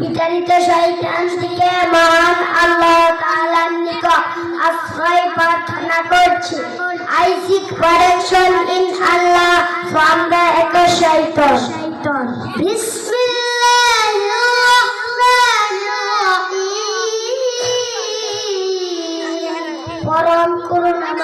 বিতাড়িত শয়তান থেকে মহান আল্লাহ তাআলার নিকট আশ্রয় প্রার্থনা করছি। I seek protection in Allah from the shaitan বিসমিল্লাহির পরম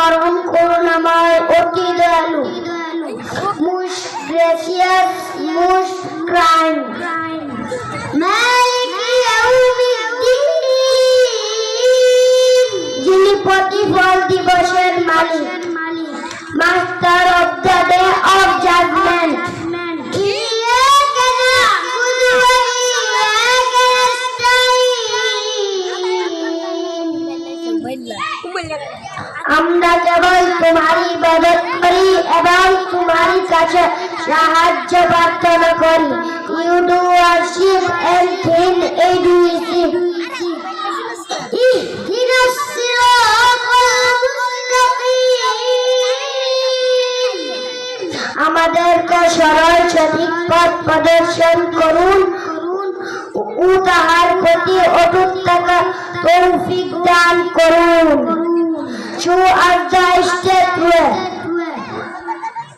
পরম করুণাময় অতি দয়ালু। Most gracious most crime. যিনি প্রতিফল দিবসের মালিক মাস্টার অফ আমরা কেবল তোমারই মদত করি এবং তোমারই কাছে সাহায্য প্রার্থনা করি। ইউ ডু এন্ড থিন আমাদেরকে সরল সঠিক পথ প্রদর্শন করুন। ও তাহার প্রতি অটুট থাকা তৌফিক দান করুন।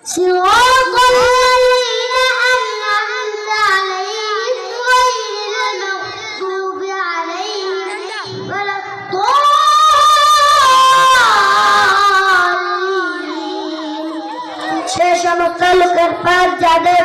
صراط الذين أنعمت عليهم غير المغضوب عليهم ولا الضالين সে সমস্ত লোকের পথ যাদের